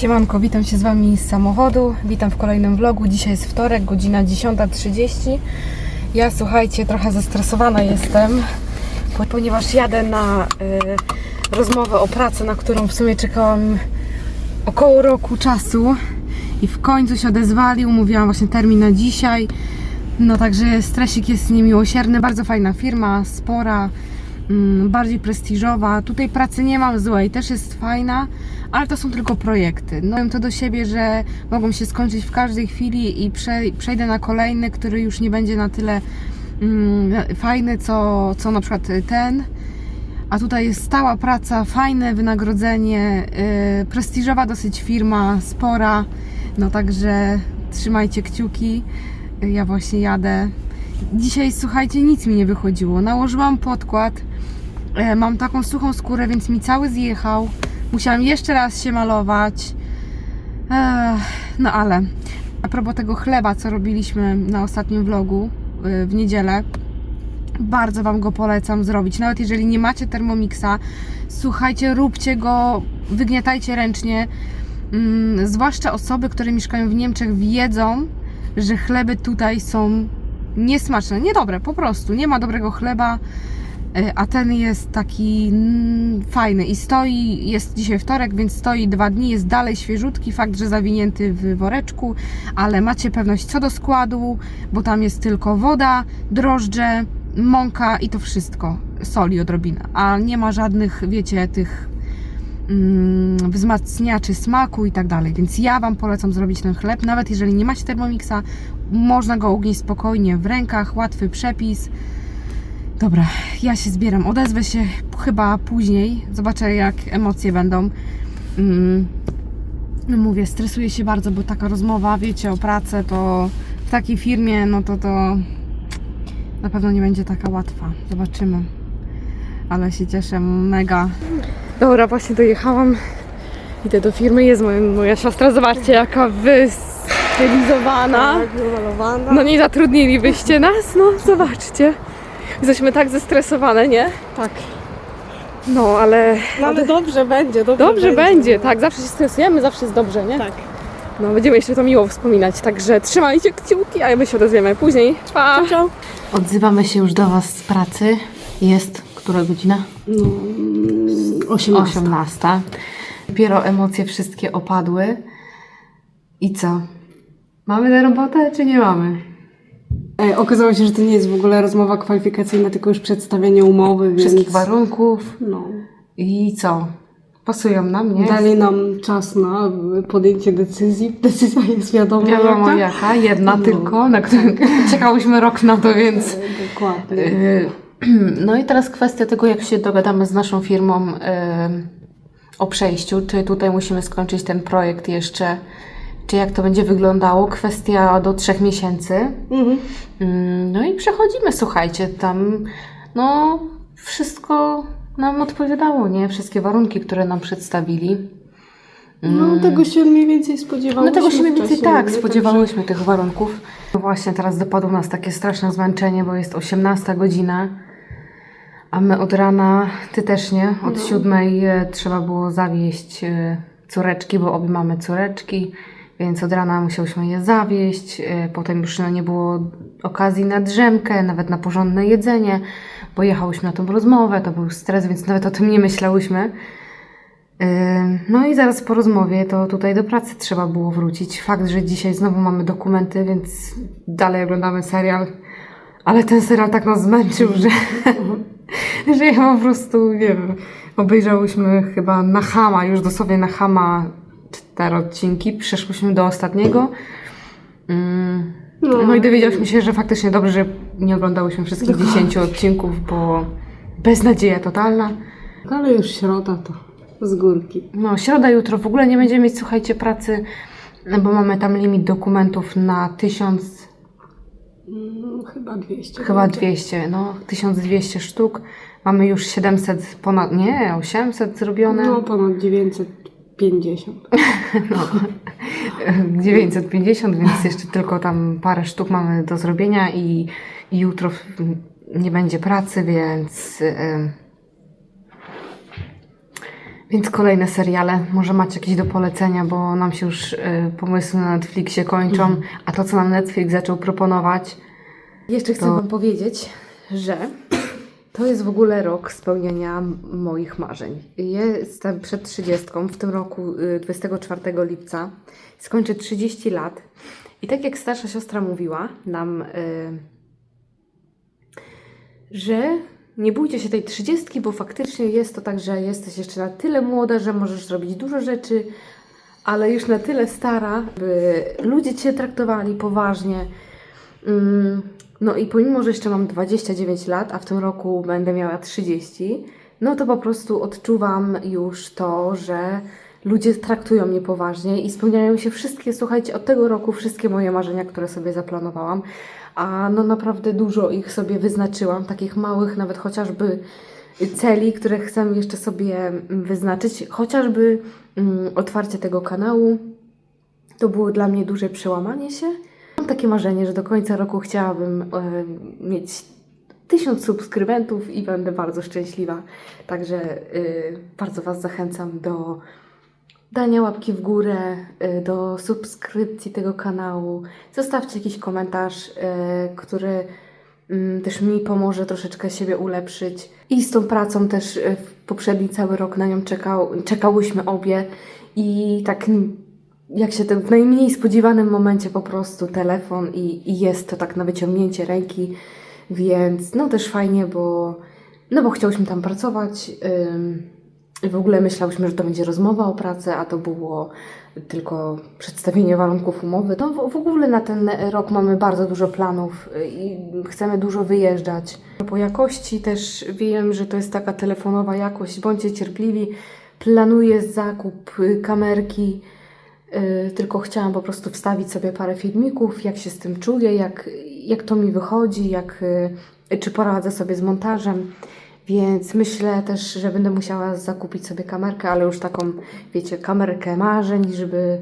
Siemanko, witam się z Wami z samochodu. Witam w kolejnym vlogu. Dzisiaj jest wtorek, godzina 10.30. Ja słuchajcie, trochę zestresowana jestem, po- ponieważ jadę na y, rozmowę o pracę, na którą w sumie czekałam około roku czasu i w końcu się odezwali. Umówiłam właśnie termin na dzisiaj. No także stresik jest niemiłosierny. Bardzo fajna firma, spora, bardziej prestiżowa. Tutaj pracy nie mam złej, też jest fajna, ale to są tylko projekty. No wiem to do siebie, że mogą się skończyć w każdej chwili i prze, przejdę na kolejny, który już nie będzie na tyle mm, fajny, co, co na przykład ten. A tutaj jest stała praca, fajne wynagrodzenie, yy, prestiżowa dosyć firma, spora. No także trzymajcie kciuki. Ja właśnie jadę. Dzisiaj słuchajcie, nic mi nie wychodziło. Nałożyłam podkład. E, mam taką suchą skórę, więc mi cały zjechał. Musiałam jeszcze raz się malować. No ale a propos tego chleba, co robiliśmy na ostatnim vlogu y, w niedzielę, bardzo Wam go polecam zrobić. Nawet jeżeli nie macie Thermomixa, słuchajcie, róbcie go, wygniatajcie ręcznie. Mm, zwłaszcza osoby, które mieszkają w Niemczech, wiedzą, że chleby tutaj są niesmaczne, niedobre, po prostu. Nie ma dobrego chleba, a ten jest taki mm, fajny i stoi, jest dzisiaj wtorek, więc stoi dwa dni, jest dalej świeżutki, fakt, że zawinięty w woreczku, ale macie pewność co do składu, bo tam jest tylko woda, drożdże, mąka i to wszystko, soli odrobina, a nie ma żadnych, wiecie, tych mm, wzmacniaczy smaku i tak dalej, więc ja Wam polecam zrobić ten chleb, nawet jeżeli nie macie Thermomixa, można go ugnieść spokojnie w rękach, łatwy przepis. Dobra, ja się zbieram, odezwę się chyba później, zobaczę jak emocje będą. Mm, mówię, stresuję się bardzo, bo taka rozmowa, wiecie, o pracę, to w takiej firmie, no to to na pewno nie będzie taka łatwa. Zobaczymy. Ale się cieszę mega. Dobra, właśnie dojechałam. Idę do firmy, jest moja, moja siostra. Zobaczcie, jaka wystylizowana. wymalowana. No nie zatrudnilibyście nas, no zobaczcie. Jesteśmy tak zestresowane, nie? tak. No, ale No ale dobrze będzie, dobrze, dobrze będzie, tak. Zawsze się stresujemy, zawsze jest dobrze, nie? Tak. No, będziemy jeszcze to miło wspominać, także trzymajcie kciuki, a my się odezwiemy później. Pa! Ciao, ciao. Odzywamy się już do Was z pracy. Jest która godzina? No, 18. 18. Dopiero emocje wszystkie opadły. I co? Mamy tę robotę, czy nie mamy? Ej, okazało się, że to nie jest w ogóle rozmowa kwalifikacyjna, tylko już przedstawienie umowy, Wszystkich więc... warunków. No. I co? Pasują nam, nie? Dali nam czas na podjęcie decyzji. Decyzja jest wiadoma Wiadomo jaka. jaka, jedna No. tylko, na którą czekałyśmy rok na to, więc... Dokładnie. Yy, No i teraz kwestia tego, jak się dogadamy z naszą firmą o przejściu, czy tutaj musimy skończyć ten projekt jeszcze, czy jak to będzie wyglądało, kwestia do trzech miesięcy. Mhm. Mm, No i przechodzimy, słuchajcie, tam no wszystko nam odpowiadało, nie? Wszystkie warunki, które nam przedstawili. No tego się mniej więcej spodziewałyśmy No tego się mniej więcej wcześniej, tak, nie? spodziewałyśmy tych warunków. No właśnie teraz dopadło nas takie straszne zmęczenie, bo jest 18 godzina, a my od rana, ty też nie, od No. siódmej e, trzeba było zawieść e, córeczki, bo obie mamy córeczki, więc od rana musiałyśmy je zawieść, e, potem już no, nie było okazji na drzemkę, nawet na porządne jedzenie, bo jechałyśmy na tą rozmowę, to był stres, więc nawet o tym nie myślałyśmy. Yy, No i zaraz po rozmowie to tutaj do pracy trzeba było wrócić. Fakt, że dzisiaj znowu mamy dokumenty, więc dalej oglądamy serial. Ale ten serial tak nas zmęczył, że, że ja po prostu, nie wiem, obejrzałyśmy chyba na Hama, już dosłownie na Hama cztery odcinki. Przeszłyśmy do ostatniego. Mm, No i dowiedziałyśmy się, że faktycznie dobrze, że nie oglądałyśmy wszystkich 10 odcinków, bo beznadzieja totalna. Ale już środa to z górki. No, środa, jutro w ogóle nie będziemy mieć, słuchajcie, pracy, no bo mamy tam limit dokumentów na 1000, No, chyba 200. chyba 200, no, 1200 sztuk. Mamy już 700 ponad, nie, 800 zrobione. No ponad 950. No. 950, więc jeszcze tylko tam parę sztuk mamy do zrobienia i, i jutro nie będzie pracy, więc. Więc kolejne seriale. Może macie jakieś do polecenia, bo nam się już y, pomysły na Netflixie kończą. A to, co nam Netflix zaczął proponować, Jeszcze chcę To- Wam powiedzieć, że to jest w ogóle rok spełniania moich marzeń. Jestem przed 30, w tym roku y, 24 lipca. Skończę 30 lat. I tak jak starsza siostra mówiła nam, y, że nie bójcie się tej 30, bo faktycznie jest to tak, że jesteś jeszcze na tyle młoda, że możesz zrobić dużo rzeczy, ale już na tyle stara, by ludzie Cię traktowali poważnie. Mm, No i pomimo, że jeszcze mam 29 lat, a w tym roku będę miała 30, no to po prostu odczuwam już to, że ludzie traktują mnie poważnie i spełniają się wszystkie, słuchajcie, od tego roku wszystkie moje marzenia, które sobie zaplanowałam, a no naprawdę dużo ich sobie wyznaczyłam, takich małych, nawet chociażby celi, które chcę jeszcze sobie mm, wyznaczyć, chociażby mm, otwarcie tego kanału, to było dla mnie duże przełamanie się. Takie marzenie, że do końca roku chciałabym e, mieć tysiąc subskrybentów i będę bardzo szczęśliwa. Także e, bardzo Was zachęcam do dania łapki w górę, e, do subskrypcji tego kanału. Zostawcie jakiś komentarz, który mm, też mi pomoże troszeczkę siebie ulepszyć. I z tą pracą też poprzedni cały rok na nią czekał, czekałyśmy obie i tak jak się to w najmniej spodziewanym momencie po prostu telefon i, i jest to tak na wyciągnięcie ręki, więc no też fajnie, bo no bo chciałyśmy tam pracować i w ogóle myślałyśmy, że to będzie rozmowa o pracę, a to było tylko przedstawienie warunków umowy. No w, w ogóle na ten rok mamy bardzo dużo planów y, i chcemy dużo wyjeżdżać. Po jakości też wiem, że to jest taka telefonowa jakość, bądźcie cierpliwi. Planuję zakup y, kamerki, tylko chciałam po prostu wstawić sobie parę filmików, jak się z tym czuję, jak, jak to mi wychodzi, jak, y, czy poradzę sobie z montażem. Więc myślę też, że będę musiała zakupić sobie kamerkę, ale już taką, wiecie, kamerkę marzeń, żeby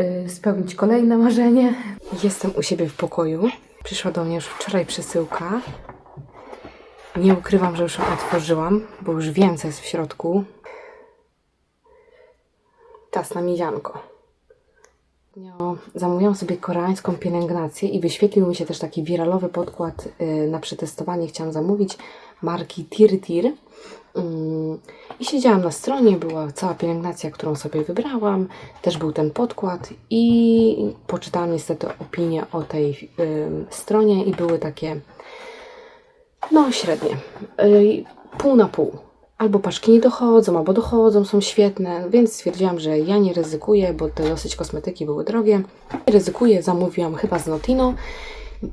y, spełnić kolejne marzenie. Jestem u siebie w pokoju. Przyszła do mnie już wczoraj przesyłka. Nie ukrywam, że już ją otworzyłam, bo już wiem, co jest w środku. Czas na miedzianko. Zamówiłam sobie koreańską pielęgnację i wyświetlił mi się też taki wiralowy podkład y, na przetestowanie. Chciałam zamówić marki Tir Tir. Ym, I siedziałam na stronie, była cała pielęgnacja, którą sobie wybrałam. Też był ten podkład i poczytałam niestety opinię o tej ym, stronie i były takie no średnie. Y, pół na pół. Albo paszki nie dochodzą, albo dochodzą, są świetne, więc stwierdziłam, że ja nie ryzykuję, bo te dosyć kosmetyki były drogie. Nie ryzykuję, zamówiłam chyba z Notino.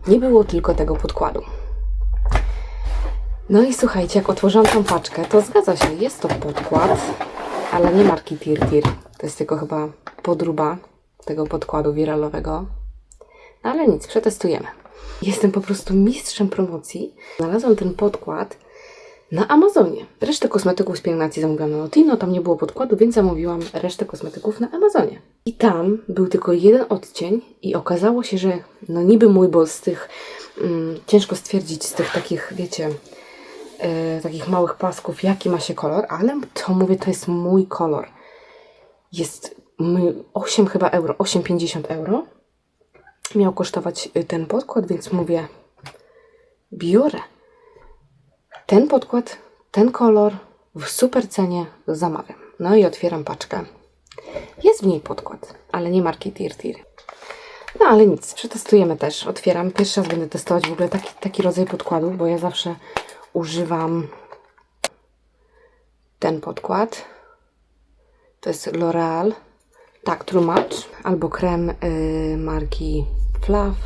Nie było tylko tego podkładu. No i słuchajcie, jak otworzyłam tą paczkę, to zgadza się, jest to podkład, ale nie marki Tir Tir. To jest tylko chyba podruba tego podkładu wiralowego. No ale nic, przetestujemy. Jestem po prostu mistrzem promocji. Znalazłam ten podkład na Amazonie. Resztę kosmetyków z pielęgnacji zamówiłam na Notino, tam nie było podkładu, więc zamówiłam resztę kosmetyków na Amazonie. I tam był tylko jeden odcień i okazało się, że no niby mój, bo z tych, mm, ciężko stwierdzić, z tych takich, wiecie, e, takich małych pasków, jaki ma się kolor, ale to mówię, to jest mój kolor. Jest my- 8 chyba euro, 8,50 euro. Miał kosztować y, ten podkład, więc mówię, biorę ten podkład, ten kolor w super cenie zamawiam. No i otwieram paczkę. Jest w niej podkład, ale nie marki Tir Tir. No ale nic, przetestujemy też. Otwieram. Pierwszy raz będę testować w ogóle taki, taki rodzaj podkładu, bo ja zawsze używam ten podkład. To jest L'Oreal. Tak, True Match. Albo krem y, marki Fluff.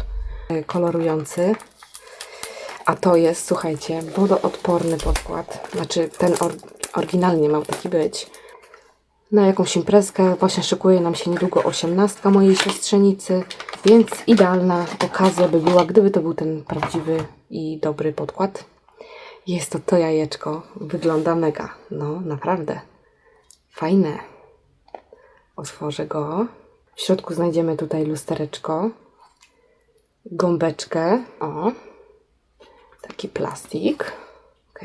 y, Kolorujący. A to jest, słuchajcie, wodoodporny podkład. Znaczy, ten or oryginalnie miał taki być. Na jakąś imprezkę właśnie szykuje nam się niedługo osiemnastka mojej siostrzenicy, więc idealna okazja by była, gdyby to był ten prawdziwy i dobry podkład. Jest to to jajeczko. Wygląda mega. No, naprawdę. Fajne. Otworzę go. W środku znajdziemy tutaj lustereczko, gąbeczkę. O, taki plastik. Ok.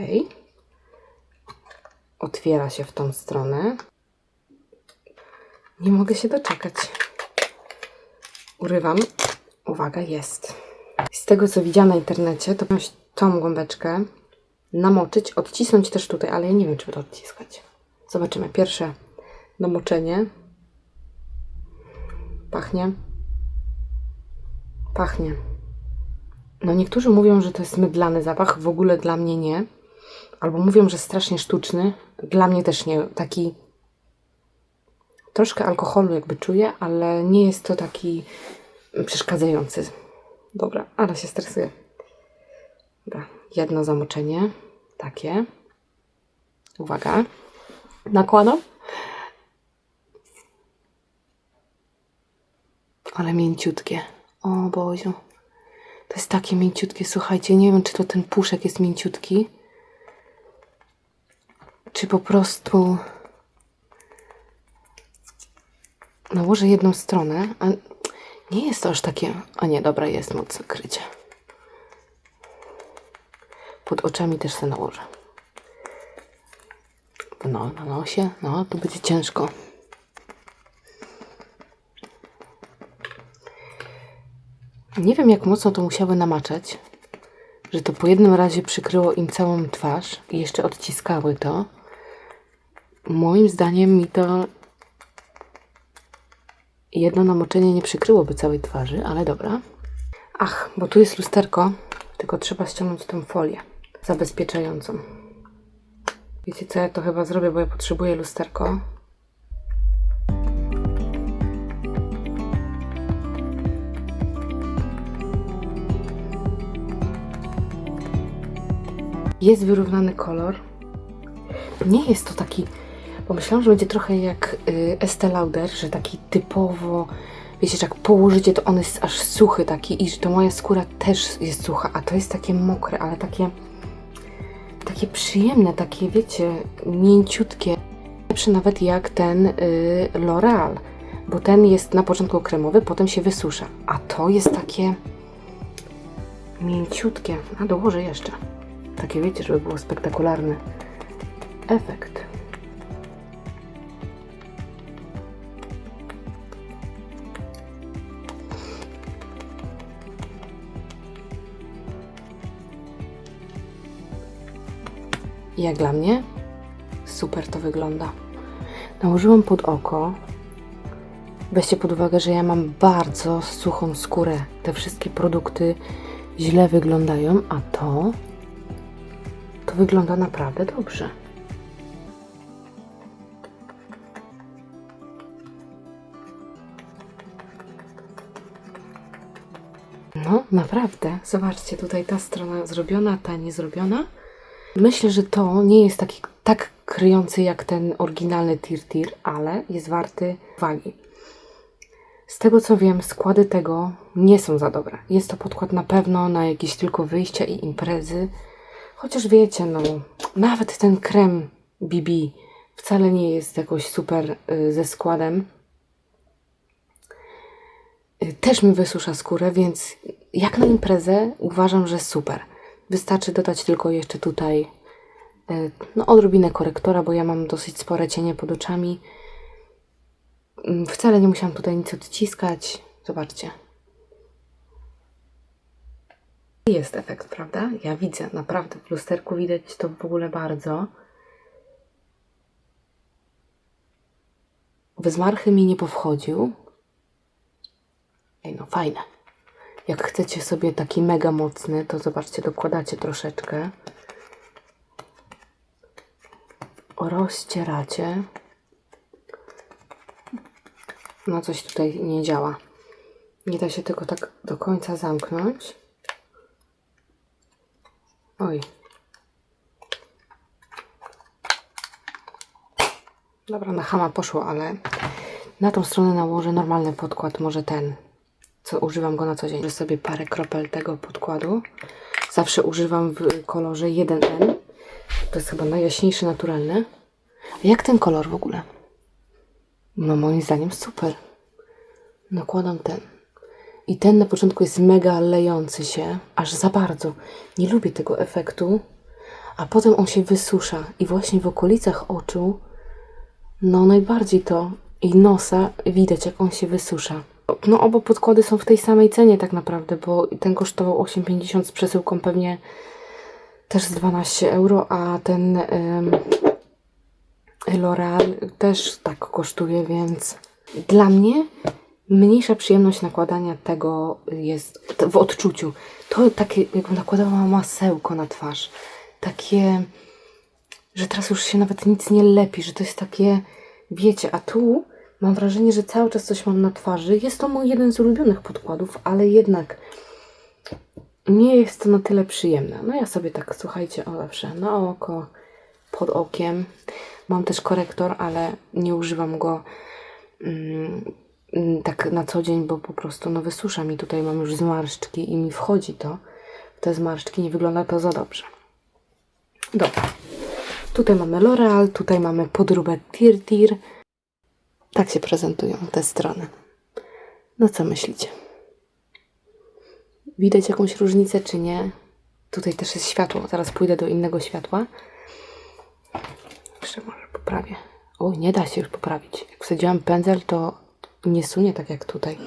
otwiera się w tą stronę. Nie mogę się doczekać. Urywam. Uwaga, jest. Z tego co widziałam na internecie, to tą gąbeczkę, namoczyć, odcisnąć też tutaj, ale ja nie wiem, czy to odciskać. Zobaczymy. Pierwsze namoczenie. Pachnie. Pachnie. No niektórzy mówią, że to jest mydlany zapach, w ogóle dla mnie nie. Albo mówią, że strasznie sztuczny. Dla mnie też nie. Taki troszkę alkoholu jakby czuję, ale nie jest to taki przeszkadzający. Dobra, ale się stresuję. Dobra, jedno zamoczenie. Takie. Uwaga. Nakładam. Ale mięciutkie. O Boziu. To jest takie mięciutkie, słuchajcie. Nie wiem, czy to ten puszek jest mięciutki. Czy po prostu nałożę jedną stronę, a nie jest to aż takie. A nie, dobra, jest mocne krycie. Pod oczami też se nałożę. No, na nosie, no, to będzie ciężko. Nie wiem, jak mocno to musiały namaczać, że to po jednym razie przykryło im całą twarz i jeszcze odciskały to. Moim zdaniem mi to jedno namoczenie nie przykryłoby całej twarzy, ale dobra. Ach, bo tu jest lusterko, tylko trzeba ściągnąć tą folię zabezpieczającą. Wiecie co, ja to chyba zrobię, bo ja potrzebuję lusterko. Jest wyrównany kolor. Nie jest to taki. Pomyślałam, że będzie trochę jak y, Estee Lauder, że taki typowo. Wiecie, że jak położycie, to on jest aż suchy taki i że to moja skóra też jest sucha, a to jest takie mokre, ale takie takie przyjemne, takie wiecie, mięciutkie. Lepsze nawet jak ten y, L'Oreal, bo ten jest na początku kremowy, potem się wysusza, a to jest takie mięciutkie. A dołożę jeszcze. Takie wiecie, żeby było spektakularny efekt. Jak dla mnie, super to wygląda. Nałożyłam pod oko. Weźcie pod uwagę, że ja mam bardzo suchą skórę. Te wszystkie produkty źle wyglądają, a to to wygląda naprawdę dobrze. No, naprawdę. Zobaczcie, tutaj ta strona zrobiona, ta nie zrobiona. Myślę, że to nie jest taki tak kryjący jak ten oryginalny Tir Tir, ale jest warty uwagi. Z tego co wiem, składy tego nie są za dobre. Jest to podkład na pewno na jakieś tylko wyjścia i imprezy. Chociaż wiecie, no, nawet ten krem BB wcale nie jest jakoś super y, ze składem. Y, Też mi wysusza skórę, więc jak na imprezę uważam, że super. Wystarczy dodać tylko jeszcze tutaj y, no, odrobinę korektora, bo ja mam dosyć spore cienie pod oczami. Mm, Wcale nie musiałam tutaj nic odciskać. Zobaczcie. Jest efekt, prawda? Ja widzę, naprawdę w lusterku widać to w ogóle bardzo. Wyzmarchy mi nie powchodził. Ej, no fajne. Jak chcecie sobie taki mega mocny, to zobaczcie, dokładacie troszeczkę. Rozcieracie. No coś tutaj nie działa. Nie da się tego tak do końca zamknąć. Oj. Dobra, na chama poszło, ale na tą stronę nałożę normalny podkład, może ten, co używam go na co dzień. Że sobie parę kropel tego podkładu. Zawsze używam w kolorze 1N. To jest chyba najjaśniejszy, naturalny. A jak ten kolor w ogóle? No moim zdaniem super. Nakładam ten. I ten na początku jest mega lejący się, aż za bardzo. Nie lubię tego efektu, a potem on się wysusza i właśnie w okolicach oczu, no najbardziej to i nosa widać, jak on się wysusza. No oba podkłady są w tej samej cenie tak naprawdę, bo ten kosztował 8,50 z przesyłką pewnie też z 12 euro, a ten ym, L'Oreal też tak kosztuje, więc dla mnie mniejsza przyjemność nakładania tego jest w odczuciu. To takie, jakbym nakładała masełko na twarz. Takie, że teraz już się nawet nic nie lepi, że to jest takie, wiecie, a tu mam wrażenie, że cały czas coś mam na twarzy. Jest to mój jeden z ulubionych podkładów, ale jednak nie jest to na tyle przyjemne. No ja sobie tak, słuchajcie, o zawsze na oko, pod okiem. Mam też korektor, ale nie używam go mm, tak na co dzień, bo po prostu no wysusza mi tutaj, mam już zmarszczki i mi wchodzi to. Te zmarszczki nie wygląda to za dobrze. Dobra. Tutaj mamy L'Oreal, tutaj mamy podróbę Tir Tir. Tak się prezentują te strony. No co myślicie? Widać jakąś różnicę, czy nie? Tutaj też jest światło. Zaraz pójdę do innego światła. Jeszcze może poprawię. O, nie da się już poprawić. Jak wsadziłam pędzel, to nie sunie tak jak tutaj.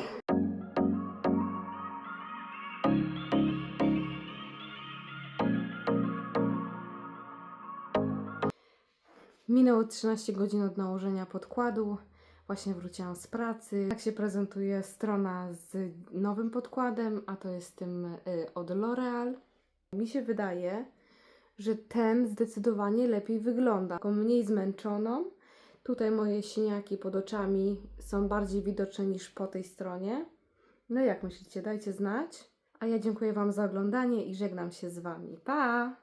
Minęło 13 godzin od nałożenia podkładu. Właśnie wróciłam z pracy. Tak się prezentuje strona z nowym podkładem, a to jest tym y, od L'Oreal. Mi się wydaje, że ten zdecydowanie lepiej wygląda. Taką mniej zmęczoną. Tutaj moje siniaki pod oczami są bardziej widoczne niż po tej stronie. No jak myślicie? Dajcie znać. A ja dziękuję Wam za oglądanie i żegnam się z Wami. Pa!